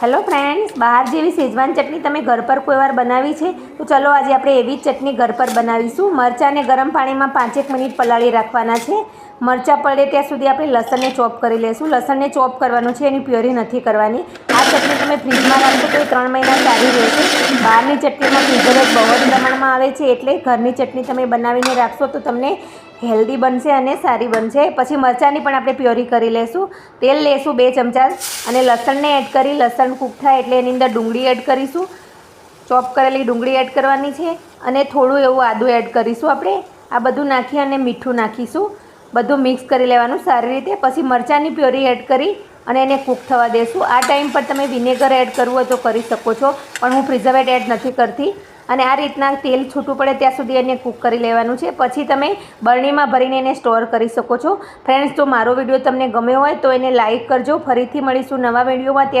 Hello friends, બહાર જેવી શેજવાન ચટણી તમે ઘર પર કોઈ વાર બનાવી છે? તો ચલો આજે આપણે એવી જ ચટણી ઘર પર બનાવીશું. મરચાંને ગરમ પાણીમાં પાંચેક મિનિટ પલાળી રાખવાના છે. મરચાં પડે ત્યાં સુધી આપણે લસણને ચોપ કરી લઈશું. લસણને ચોપ કરવાનું છે, એની પ્યોરી નથી કરવાની. આ ચટણી તમે ફ્રીજમાં રાખશો તો ત્રણ મહિના સારી રહેશે. બહારની ચટણીમાં પ્રિઝર્વેટ બહુ જ પ્રમાણમાં આવે છે, એટલે ઘરની ચટણી તમે બનાવીને રાખશો તો તમને હેલ્ધી બનશે અને સારી બનશે. પછી મરચાંની પણ આપણે પ્યોરી કરી લઈશું. તેલ લેશું બે ચમચા અને લસણને એડ કરી, લસણ કૂક થાય એટલે એની અંદર ડુંગળી એડ કરીશું. ચોપ કરેલી ડુંગળી એડ કરવાની છે અને થોડું એવું આદું એડ કરીશું આપણે. આ બધું નાખી અને મીઠું નાખીશું. બધું મિક્સ કરી લેવાનું, સારી રીતે. પછી મરચાંની પ્યોરી એડ કરી અને એને કૂક થવા દેશું. આ ટાઈમ પર તમે વિનેગર એડ કરવું હોય તો કરી શકો છો, પણ હું પ્રિઝર્વેટ એડ નથી કરતી. અને આ રીતના તેલ છૂટું પડે ત્યાં સુધી એને કૂક કરી લેવાનું છે. પછી તમે બરણીમાં ભરીને એને સ્ટોર કરી શકો છો. ફ્રેન્ડ્સ જો મારો વીડિયો તમને ગમ્યો હોય તો એને લાઇક કરજો. ફરીથી મળીશું નવા વિડીયોમાં. ત્યાં